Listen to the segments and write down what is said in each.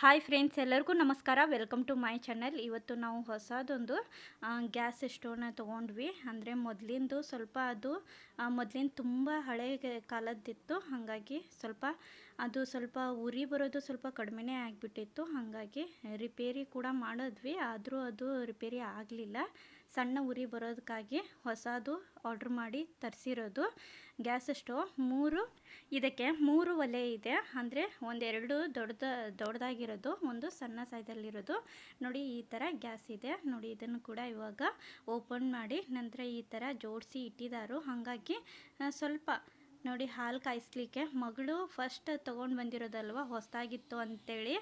Hi friends ಎಲ್ಲರಿಗೂ ನಮಸ್ಕಾರ. Welcome to my channel ಇವತ್ತು ನಾವು ಹೊಸದೊಂದು ಗ್ಯಾಸ್ ಸ್ಟೋವ್ನ ತೊಗೊಂಡ್ವಿ. ಅಂದರೆ ಮೊದಲಿಂದು ಸ್ವಲ್ಪ ಅದು ಮೊದಲಿನ ತುಂಬ ಹಳೆ ಕಾಲದ್ದಿತ್ತು. ಹಾಗಾಗಿ ಸ್ವಲ್ಪ ಅದು ಸ್ವಲ್ಪ ಉರಿ ಬರೋದು ಸ್ವಲ್ಪ ಕಡಿಮೆನೇ ಆಗಿಬಿಟ್ಟಿತ್ತು. ಹಾಗಾಗಿ ರಿಪೇರಿ ಕೂಡ ಮಾಡಿದ್ವಿ. ಆದರೂ ಅದು ರಿಪೇರಿ ಆಗಲಿಲ್ಲ. ಸಣ್ಣ ಉರಿ ಬರೋದಕ್ಕಾಗಿ ಹೊಸದು ಆರ್ಡ್ರ್ ಮಾಡಿ ತರಿಸಿರೋದು. ಗ್ಯಾಸ್ ಸ್ಟೋವ್ ಮೂರು, ಇದಕ್ಕೆ ಮೂರು ಒಲೆ ಇದೆ. ಅಂದರೆ ಒಂದೆರಡು ದೊಡ್ಡದ, ದೊಡ್ಡದಾಗಿರೋದು, ಒಂದು ಸಣ್ಣ ಸೈಜಲ್ಲಿರೋದು ನೋಡಿ, ಈ ಥರ ಗ್ಯಾಸ್ ಇದೆ. ನೋಡಿ, ಇದನ್ನು ಕೂಡ ಇವಾಗ ಓಪನ್ ಮಾಡಿ ನಂತರ ಈ ಥರ ಜೋಡಿಸಿ ಇಟ್ಟಿದ್ದಾರು ಹಾಗಾಗಿ ಸ್ವಲ್ಪ ನೋಡಿ ಹಾಲು ಕಾಯಿಸ್ಲಿಕ್ಕೆ. ಮಗಳು ಫಸ್ಟ್ ತೊಗೊಂಡು ಬಂದಿರೋದಲ್ವ? ಹೊಸದಾಗಿತ್ತು ಅಂಥೇಳಿ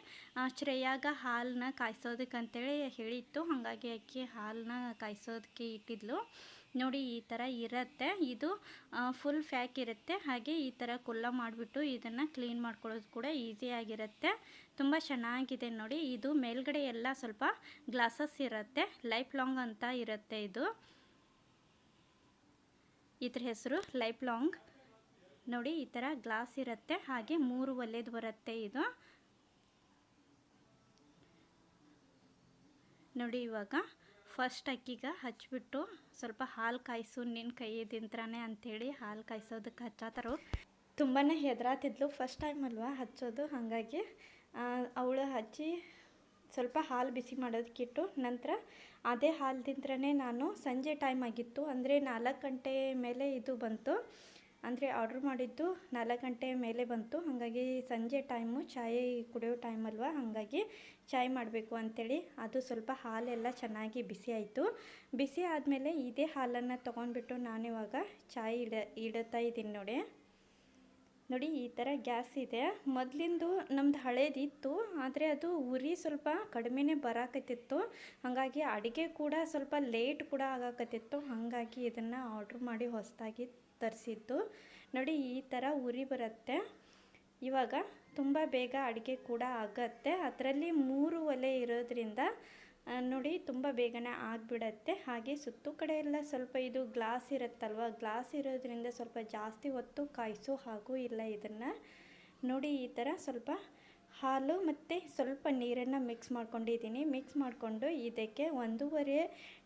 ಶ್ರೇಯಾಗ ಹಾಲನ್ನ ಕಾಯಿಸೋದಕ್ಕೆ ಅಂತೇಳಿ ಹೇಳಿತ್ತು. ಹಾಗಾಗಿ ಅಕ್ಕಿ ಹಾಲನ್ನ ಕಾಯಿಸೋದಕ್ಕೆ ಇಟ್ಟಿದ್ಲು. ನೋಡಿ ಈ ಥರ ಇರುತ್ತೆ. ಇದು ಫುಲ್ ಫ್ಯಾಕ್ ಇರುತ್ತೆ. ಹಾಗೆ ಈ ಥರ ಕುಲ್ಲ ಮಾಡಿಬಿಟ್ಟು ಇದನ್ನು ಕ್ಲೀನ್ ಮಾಡ್ಕೊಳ್ಳೋದು ಕೂಡ ಈಸಿಯಾಗಿರುತ್ತೆ ತುಂಬ ಚೆನ್ನಾಗಿದೆ ನೋಡಿ. ಇದು ಮೇಲ್ಗಡೆ ಎಲ್ಲ ಸ್ವಲ್ಪ ಗ್ಲಾಸಸ್ ಇರುತ್ತೆ. ಲೈಫ್ ಲಾಂಗ್ ಅಂತ ಇರುತ್ತೆ ಇದು. ಇದ್ರ ಹೆಸರು ಲೈಫ್ ಲಾಂಗ್ ನೋಡಿ, ಈ ಥರ ಗ್ಲಾಸ್ ಇರುತ್ತೆ, ಹಾಗೆ ಮೂರು ಒಲೆದು ಬರುತ್ತೆ ಇದು. ನೋಡಿ, ಇವಾಗ ಫಸ್ಟ್ ಅಕ್ಕಿಗೆ ಹಚ್ಚಿಬಿಟ್ಟು ಸ್ವಲ್ಪ ಹಾಲು ಕಾಯಿಸು ನಿನ್ನ ಕೈದಿಂತ್ರನೇ ಅಂಥೇಳಿ ಹಾಲು ಕಾಯಿಸೋದಕ್ಕೆ ಹಚ್ಚಾತಾರು. ತುಂಬಾ ಹೆದರಾತಿದ್ಲು, ಫಸ್ಟ್ ಟೈಮ್ ಅಲ್ವಾ ಹಚ್ಚೋದು, ಹಾಗಾಗಿ ಅವಳು ಹಚ್ಚಿ ಸ್ವಲ್ಪ ಹಾಲು ಬಿಸಿ ಮಾಡೋದಕ್ಕಿಟ್ಟು ನಂತರ ಅದೇ ಹಾಲ್ದಿಂತ್ರನೇ ನಾನು ಸಂಜೆ ಟೈಮ್ ಆಗಿತ್ತು, ಅಂದರೆ ನಾಲ್ಕು ಗಂಟೆ ಮೇಲೆ ಇದು ಬಂತು. ಅಂದರೆ ಆರ್ಡ್ರ್ ಮಾಡಿದ್ದು ನಾಲ್ಕು ಗಂಟೆ ಮೇಲೆ ಬಂತು. ಹಾಗಾಗಿ ಸಂಜೆ ಟೈಮು, ಚಾಯ್ ಕುಡಿಯೋ ಟೈಮ್ ಅಲ್ವಾ? ಹಾಗಾಗಿ ಚಾಯ್ ಮಾಡಬೇಕು ಅಂಥೇಳಿ ಅದು ಸ್ವಲ್ಪ ಹಾಲೆಲ್ಲ ಚೆನ್ನಾಗಿ ಬಿಸಿ ಆಯಿತು. ಬಿಸಿ ಆದಮೇಲೆ ಇದೇ ಹಾಲನ್ನು ತೊಗೊಂಡ್ಬಿಟ್ಟು ನಾನಿವಾಗ ಚಾಯ್ ಇಡ ಇಡುತ್ತಾ ಇದ್ದೀನಿ ನೋಡಿ. ನೋಡಿ, ಈ ಥರ ಗ್ಯಾಸ್ ಇದೆ. ಮೊದಲಿಂದು ನಮ್ದು ಹಳೇದಿತ್ತು, ಆದರೆ ಅದು ಉರಿ ಸ್ವಲ್ಪ ಕಡಿಮೆನೇ ಬರಾಕತ್ತಿತ್ತು. ಹಾಗಾಗಿ ಅಡುಗೆ ಕೂಡ ಸ್ವಲ್ಪ ಲೇಟ್ ಕೂಡ ಆಗಾಕತ್ತಿತ್ತು. ಹಾಗಾಗಿ ಇದನ್ನು ಆರ್ಡ್ರ್ ಮಾಡಿ ಹೊಸದಾಗಿ ತರಿಸಿದ್ದು. ನೋಡಿ, ಈ ಥರ ಉರಿ ಬರುತ್ತೆ. ಇವಾಗ ತುಂಬ ಬೇಗ ಅಡುಗೆ ಕೂಡ ಆಗತ್ತೆ. ಅದರಲ್ಲಿ ಮೂರು ಒಲೆ ಇರೋದ್ರಿಂದ ನೋಡಿ, ತುಂಬ ಬೇಗನೆ ಆಗಿಬಿಡತ್ತೆ. ಹಾಗೆ ಸುತ್ತು ಕಡೆ ಎಲ್ಲ ಸ್ವಲ್ಪ ಇದು ಗ್ಲಾಸ್ ಇರುತ್ತಲ್ವ, ಗ್ಲಾಸ್ ಇರೋದ್ರಿಂದ ಸ್ವಲ್ಪ ಜಾಸ್ತಿ ಹೊತ್ತು ಕಾಯಿಸೋ ಹಾಗೂ ಇಲ್ಲ ಇದನ್ನು. ನೋಡಿ, ಈ ಥರ ಸ್ವಲ್ಪ ಹಾಲು ಮತ್ತು ಸ್ವಲ್ಪ ನೀರನ್ನು ಮಿಕ್ಸ್ ಮಾಡ್ಕೊಂಡಿದ್ದೀನಿ. ಮಿಕ್ಸ್ ಮಾಡಿಕೊಂಡು ಇದಕ್ಕೆ ಒಂದೂವರೆ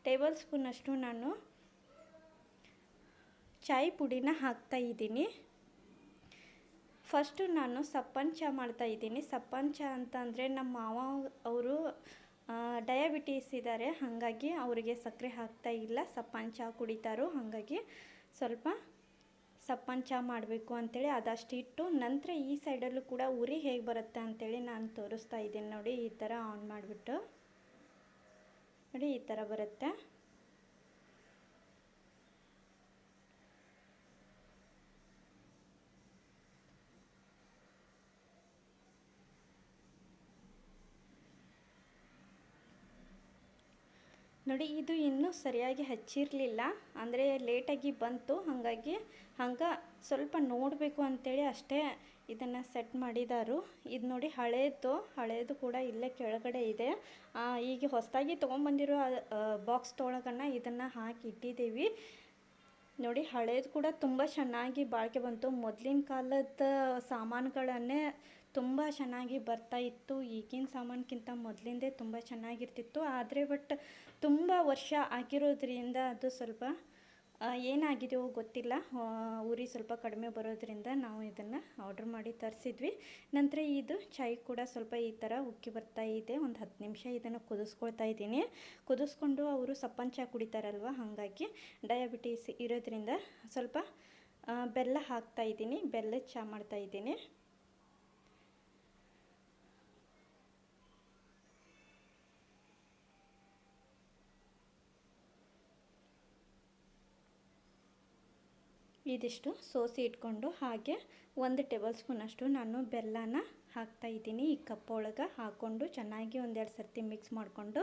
ಟೇಬಲ್ ಸ್ಪೂನಷ್ಟು ನಾನು ಚಾಯ್ ಪುಡಿನ ಹಾಕ್ತಾ ಇದ್ದೀನಿ. ಫಸ್ಟು ನಾನು ಸಪ್ಪನ್ ಚಹಾ ಮಾಡ್ತಾ ಇದ್ದೀನಿ. ಸಪ್ಪನ್ ಚಹಾ ಅಂತ ಅಂದರೆ ನಮ್ಮ ಮಾವ ಅವರು ಡಯಾಬಿಟೀಸ್ ಇದ್ದಾರೆ ಹಾಗಾಗಿ ಅವರಿಗೆ ಸಕ್ಕರೆ ಹಾಕ್ತಾ ಇಲ್ಲ. ಸಪ್ಪನ್ ಚಹಾ ಕುಡಿತಾರೋ. ಹಾಗಾಗಿ ಸ್ವಲ್ಪ ಸಪ್ಪನ್ ಚಹಾ ಮಾಡಬೇಕು ಅಂಥೇಳಿ ಅದಷ್ಟು ಇಟ್ಟು ನಂತರ ಈ ಸೈಡಲ್ಲೂ ಕೂಡ ಉರಿ ಹೇಗೆ ಬರುತ್ತೆ ಅಂಥೇಳಿ ನಾನು ತೋರಿಸ್ತಾ ಇದ್ದೀನಿ ನೋಡಿ. ಈ ಥರ ಆನ್ ಮಾಡಿಬಿಟ್ಟು. ನೋಡಿ ಈ ಥರ ಬರುತ್ತೆ. ನೋಡಿ, ಇದು ಇನ್ನೂ ಸರಿಯಾಗಿ ಹಚ್ಚಿರಲಿಲ್ಲ. ಅಂದರೆ ಲೇಟಾಗಿ ಬಂತು. ಹಾಗಾಗಿ ಹಂಗೆ ಸ್ವಲ್ಪ ನೋಡಬೇಕು ಅಂಥೇಳಿ ಅಷ್ಟೇ ಇದನ್ನು ಸೆಟ್ ಮಾಡಿದಾರು. ಇದು ನೋಡಿ ಹಳೇದು. ಹಳೇದು ಕೂಡ ಇಲ್ಲೇ ಕೆಳಗಡೆ ಇದೆ. ಈಗ ಹೊಸದಾಗಿ ತೊಗೊಂಬಂದಿರೋ ಬಾಕ್ಸ್ ತೊಳಗನ್ನು ಇದನ್ನು ಹಾಕಿ ಇಟ್ಟಿದ್ದೀವಿ. ನೋಡಿ, ಹಳೇದು ಕೂಡ ತುಂಬ ಚೆನ್ನಾಗಿ ಬಾಳಿಕೆ ಬಂತು. ಮೊದಲಿನ ಕಾಲದ ಸಾಮಾನುಗಳನ್ನೇ ತುಂಬ ಚೆನ್ನಾಗಿ ಬರ್ತಾ ಇತ್ತು. ಈಗಿನ ಸಾಮಾನ್ಗಿಂತ ಮೊದಲಿಂದೇ ತುಂಬ ಚೆನ್ನಾಗಿರ್ತಿತ್ತು. ಆದರೆ ಬಟ್ ತುಂಬ ವರ್ಷ ಆಗಿರೋದ್ರಿಂದ ಅದು ಸ್ವಲ್ಪ ಏನಾಗಿದೆಯೋ ಗೊತ್ತಿಲ್ಲ. ಊರಿ ಸ್ವಲ್ಪ ಕಡಿಮೆ ಬರೋದ್ರಿಂದ ನಾವು ಇದನ್ನು ಆರ್ಡ್ರ್ ಮಾಡಿ ತರಿಸಿದ್ವಿ. ನಂತರ ಇದು ಚಾಯ್ ಕೂಡ ಸ್ವಲ್ಪ ಈ ಥರ ಉಕ್ಕಿ ಬರ್ತಾ ಇದೆ. ಒಂದು ಹತ್ತು ನಿಮಿಷ ಇದನ್ನು ಕುದಿಸ್ಕೊಳ್ತಾ ಇದ್ದೀನಿ. ಕುದಿಸ್ಕೊಂಡು ಅವರು ಸಪ್ಪನ್ ಚಹಾ ಕುಡಿತಾರಲ್ವ, ಹಾಗಾಗಿ ಡಯಾಬಿಟೀಸ್ ಇರೋದ್ರಿಂದ ಸ್ವಲ್ಪ ಬೆಲ್ಲ ಹಾಕ್ತಾ ಇದ್ದೀನಿ. ಬೆಲ್ಲದ ಚಹಾ ಮಾಡ್ತಾ ಇದ್ದೀನಿ. ಇದಿಷ್ಟು ಸೋಸಿ ಇಟ್ಕೊಂಡು ಹಾಗೆ ಒಂದು ಟೇಬಲ್ ಸ್ಪೂನಷ್ಟು ನಾನು ಬೆಲ್ಲನ ಹಾಕ್ತಾ ಇದ್ದೀನಿ. ಈ ಕಪ್ ಒಳಗೆ ಹಾಕ್ಕೊಂಡು ಚೆನ್ನಾಗಿ ಒಂದೆರಡು ಸರ್ತಿ ಮಿಕ್ಸ್ ಮಾಡಿಕೊಂಡು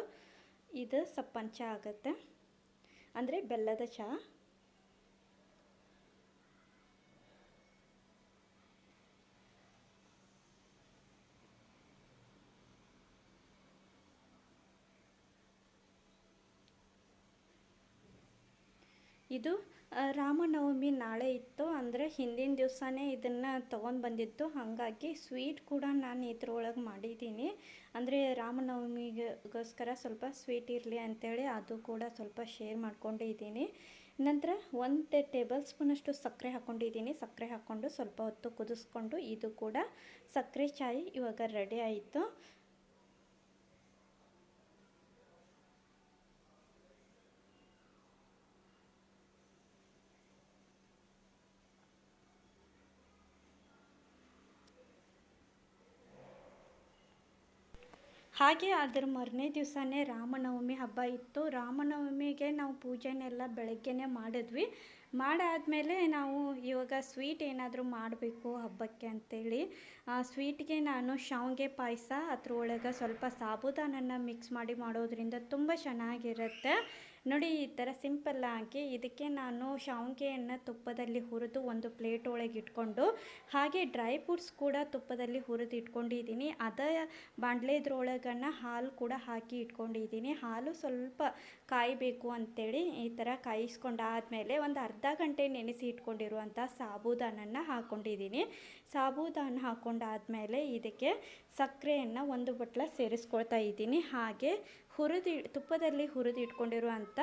ಇದು ಸಪ್ಪನ್ ಚಹಾ ಆಗುತ್ತೆ. ಅಂದರೆ ಬೆಲ್ಲದ ಚಹಾ ಇದು ರಾಮನವಮಿ ನಾಳೆ ಇತ್ತು. ಅಂದರೆ ಹಿಂದಿನ ದಿವಸನೇ ಇದನ್ನು ತೊಗೊಂಡು ಬಂದಿತ್ತು. ಹಾಗಾಗಿ ಸ್ವೀಟ್ ಕೂಡ ನಾನು ಇದ್ರೊಳಗೆ ಮಾಡಿದ್ದೀನಿ ಅಂದರೆ ರಾಮನವಮಿಗೋಸ್ಕರ ಸ್ವಲ್ಪ ಸ್ವೀಟ್ ಇರಲಿ ಅಂಥೇಳಿ ಅದು ಕೂಡ ಸ್ವಲ್ಪ ಶೇರ್ ಮಾಡ್ಕೊಂಡಿದ್ದೀನಿ ನಂತರ ಒಂದು ಟೇಬಲ್ ಸ್ಪೂನಷ್ಟು ಸಕ್ಕರೆ ಹಾಕ್ಕೊಂಡಿದ್ದೀನಿ ಸಕ್ಕರೆ ಹಾಕ್ಕೊಂಡು ಸ್ವಲ್ಪ ಹೊತ್ತು ಕುದಿಸ್ಕೊಂಡು ಇದು ಕೂಡ ಸಕ್ಕರೆ ಚಾಯಿ ಇವಾಗ ರೆಡಿ ಆಯಿತು. ಹಾಗೆ ಅದರ ಮರನೇ ದಿವಸನೇ ರಾಮನವಮಿ ಹಬ್ಬ ಇತ್ತು. ರಾಮನವಮಿಗೆ ನಾವು ಪೂಜೆನೆಲ್ಲ ಬೆಳಗ್ಗೆನೇ ಮಾಡಿದ್ವಿ. ಮಾಡಾದಮೇಲೆ ನಾವು ಇವಾಗ ಸ್ವೀಟ್ ಏನಾದರೂ ಮಾಡಬೇಕು ಹಬ್ಬಕ್ಕೆ ಅಂತೇಳಿ. ಸ್ವೀಟ್ಗೆ ನಾನು ಶಾವಿಗೆ ಪಾಯಸ, ಅದ್ರೊಳಗೆ ಸ್ವಲ್ಪ ಸಾಬುದಾನನ್ನು ಮಿಕ್ಸ್ ಮಾಡಿ ಮಾಡೋದ್ರಿಂದ ತುಂಬ ಚೆನ್ನಾಗಿರುತ್ತೆ. ನೋಡಿ, ಈ ಥರ ಸಿಂಪಲ್ ಆಗಿ ಇದಕ್ಕೆ ನಾನು ಶಾವಿಗೆಯನ್ನು ತುಪ್ಪದಲ್ಲಿ ಹುರಿದು ಒಂದು ಪ್ಲೇಟ್ ಒಳಗೆ ಇಟ್ಕೊಂಡು, ಹಾಗೆ ಡ್ರೈ ಫ್ರೂಟ್ಸ್ ಕೂಡ ತುಪ್ಪದಲ್ಲಿ ಹುರಿದು ಇಟ್ಕೊಂಡಿದ್ದೀನಿ. ಅದ ಬಾಣಲೆದ್ರೊಳಗನ್ನ ಹಾಲು ಕೂಡ ಹಾಕಿ ಇಟ್ಕೊಂಡಿದ್ದೀನಿ. ಹಾಲು ಸ್ವಲ್ಪ ಕಾಯಬೇಕು ಅಂಥೇಳಿ ಈ ಥರ ಕಾಯಿಸ್ಕೊಂಡಾದಮೇಲೆ ಒಂದು ಅರ್ಧ ಗಂಟೆ ನೆನೆಸಿ ಇಟ್ಕೊಂಡಿರುವಂಥ ಸಾಬೂದಾನನ್ನು ಹಾಕ್ಕೊಂಡಿದ್ದೀನಿ ಸಾಬೂದಾನ ಹಾಕ್ಕೊಂಡಾದಮೇಲೆ ಇದಕ್ಕೆ ಸಕ್ಕರೆಯನ್ನು ಒಂದು ಬಟ್ಲ ಸೇರಿಸ್ಕೊಳ್ತಾ ಇದ್ದೀನಿ. ಹಾಗೆ ಹುರಿದು, ತುಪ್ಪದಲ್ಲಿ ಹುರಿದು ಇಟ್ಕೊಂಡಿರುವಂಥ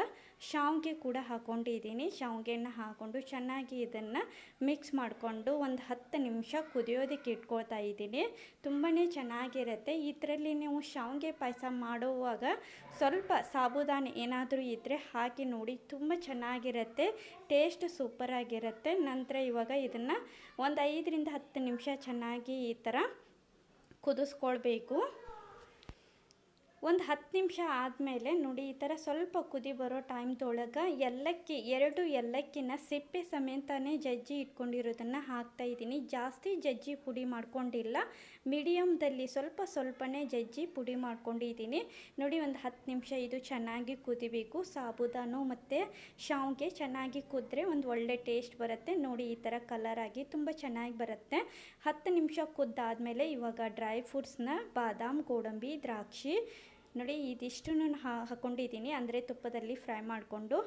ಶಾವಿಗೆ ಕೂಡ ಹಾಕ್ಕೊಂಡಿದ್ದೀನಿ ಶಾವಿಗೆನ ಹಾಕ್ಕೊಂಡು ಚೆನ್ನಾಗಿ ಇದನ್ನು ಮಿಕ್ಸ್ ಮಾಡಿಕೊಂಡು ಒಂದು ಹತ್ತು ನಿಮಿಷ ಕುದಿಯೋದಕ್ಕೆ ಇಟ್ಕೊಳ್ತಾ ಇದ್ದೀನಿ. ತುಂಬಾ ಚೆನ್ನಾಗಿರುತ್ತೆ. ಇದರಲ್ಲಿ ನೀವು ಶಾವಿಗೆ ಪಾಯಸ ಮಾಡುವಾಗ ಸ್ವಲ್ಪ ಸಾಬುದಾನ ಏನಾದರೂ ಇದ್ದರೆ ಹಾಕಿ ನೋಡಿ, ತುಂಬ ಚೆನ್ನಾಗಿರುತ್ತೆ. ಟೇಸ್ಟ್ ಸೂಪರಾಗಿರುತ್ತೆ. ನಂತರ ಇವಾಗ ಇದನ್ನು ಒಂದು ಐದರಿಂದ ಹತ್ತು ನಿಮಿಷ ಚೆನ್ನಾಗಿ ಈ ಥರ ಕುದಿಸ್ಕೊಳ್ಬೇಕು. ಒಂದು ಹತ್ತು ನಿಮಿಷ ಆದಮೇಲೆ ನೋಡಿ, ಈ ಥರ ಸ್ವಲ್ಪ ಕುದಿ ಬರೋ ಟೈಮ್ದೊಳಗೆ ಏಲಕ್ಕಿ ಎರಡು ಏಲಕ್ಕಿನ ಸಿಪ್ಪೆ ಸಮೇತನೇ ಜಜ್ಜಿ ಇಟ್ಕೊಂಡಿರೋದನ್ನು ಹಾಕ್ತಾ ಇದ್ದೀನಿ. ಜಾಸ್ತಿ ಜಜ್ಜಿ ಪುಡಿ ಮಾಡ್ಕೊಂಡಿಲ್ಲ. ಮೀಡಿಯಮ್ದಲ್ಲಿ ಸ್ವಲ್ಪ ಸ್ವಲ್ಪನೇ ಜಜ್ಜಿ ಪುಡಿ ಮಾಡ್ಕೊಂಡಿದ್ದೀನಿ. ನೋಡಿ, ಒಂದು ಹತ್ತು ನಿಮಿಷ ಇದು ಚೆನ್ನಾಗಿ ಕುದಿಬೇಕು. ಸಾಬುದಾನು ಮತ್ತು ಶಾವಿಗೆ ಚೆನ್ನಾಗಿ ಕುದ್ರೆ ಒಂದು ಒಳ್ಳೆ ಟೇಸ್ಟ್ ಬರುತ್ತೆ. ನೋಡಿ, ಈ ಥರ ಕಲರ್ ಆಗಿ ತುಂಬ ಚೆನ್ನಾಗಿ ಬರುತ್ತೆ. ಹತ್ತು ನಿಮಿಷ ಕುದ್ದಾದಮೇಲೆ ಇವಾಗ ಡ್ರೈ ಫ್ರೂಟ್ಸ್ನ ಬಾದಾಮ್, ಗೋಡಂಬಿ, ದ್ರಾಕ್ಷಿ ನೋಡಿ ಇದಿಷ್ಟು ನಾನು ಹಾಕೊಂಡಿದ್ದೀನಿ. ಅಂದರೆ ತುಪ್ಪದಲ್ಲಿ ಫ್ರೈ ಮಾಡಿಕೊಂಡು,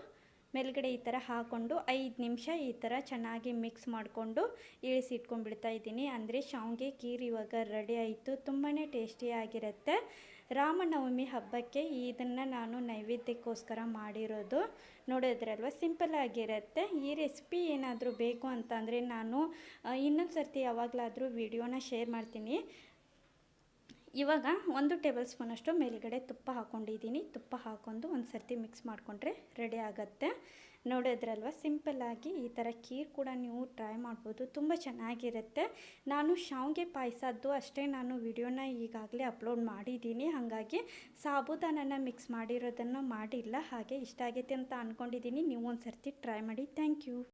ಮೇಲ್ಗಡೆ ಈ ಥರ ಹಾಕ್ಕೊಂಡು ಐದು ನಿಮಿಷ ಈ ಥರ ಚೆನ್ನಾಗಿ ಮಿಕ್ಸ್ ಮಾಡಿಕೊಂಡು ಇಳಿಸಿ ಇಟ್ಕೊಂಡ್ಬಿಡ್ತಾ ಇದ್ದೀನಿ. ಅಂದರೆ ಶಾವಿಗೆ ಖೀರ್ ಇವಾಗ ರೆಡಿ ಆಯಿತು. ತುಂಬಾ ಟೇಸ್ಟಿಯಾಗಿರುತ್ತೆ ರಾಮನವಮಿ ಹಬ್ಬಕ್ಕೆ ಇದನ್ನು ನಾನು ನೈವೇದ್ಯಕ್ಕೋಸ್ಕರ ಮಾಡಿರೋದು. ನೋಡೋದ್ರಲ್ವ? ಸಿಂಪಲ್ ಆಗಿರುತ್ತೆ. ಈ ರೆಸಿಪಿ ಏನಾದರೂ ಬೇಕು ಅಂತಂದರೆ ನಾನು ಇನ್ನೊಂದು ಸರ್ತಿ ಯಾವಾಗಲಾದರೂ ವಿಡಿಯೋನ ಶೇರ್ ಮಾಡ್ತೀನಿ. ಇವಾಗ ಒಂದು ಟೇಬಲ್ ಸ್ಪೂನಷ್ಟು ಮೇಲ್ಗಡೆ ತುಪ್ಪ ಹಾಕ್ಕೊಂಡಿದ್ದೀನಿ ತುಪ್ಪ ಹಾಕೊಂಡು ಒಂದು ಸರ್ತಿ ಮಿಕ್ಸ್ ಮಾಡಿಕೊಂಡ್ರೆ ರೆಡಿ ಆಗುತ್ತೆ. ನೋಡಿದ್ರಲ್ವ ಸಿಂಪಲ್ಲಾಗಿ ಈ ಥರ ಖೀರ್ ಕೂಡ ನೀವು ಟ್ರೈ ಮಾಡ್ಬೋದು. ತುಂಬ ಚೆನ್ನಾಗಿರುತ್ತೆ. ನಾನು ಶಾವಿಗೆ ಪಾಯಸದ್ದು ಅಷ್ಟೇ ನಾನು ವಿಡಿಯೋನ ಈಗಾಗಲೇ ಅಪ್ಲೋಡ್ ಮಾಡಿದ್ದೀನಿ. ಹಾಗಾಗಿ ಸಾಬುದಾನನ ಮಿಕ್ಸ್ ಮಾಡಿರೋದನ್ನು ಮಾಡಿಲ್ಲ. ಹಾಗೆ ಇಷ್ಟ ಆಗೈತೆ ಅಂತ ಅಂದ್ಕೊಂಡಿದ್ದೀನಿ ನೀವು ಒಂದು ಸರ್ತಿ ಟ್ರೈ ಮಾಡಿ. Thank you.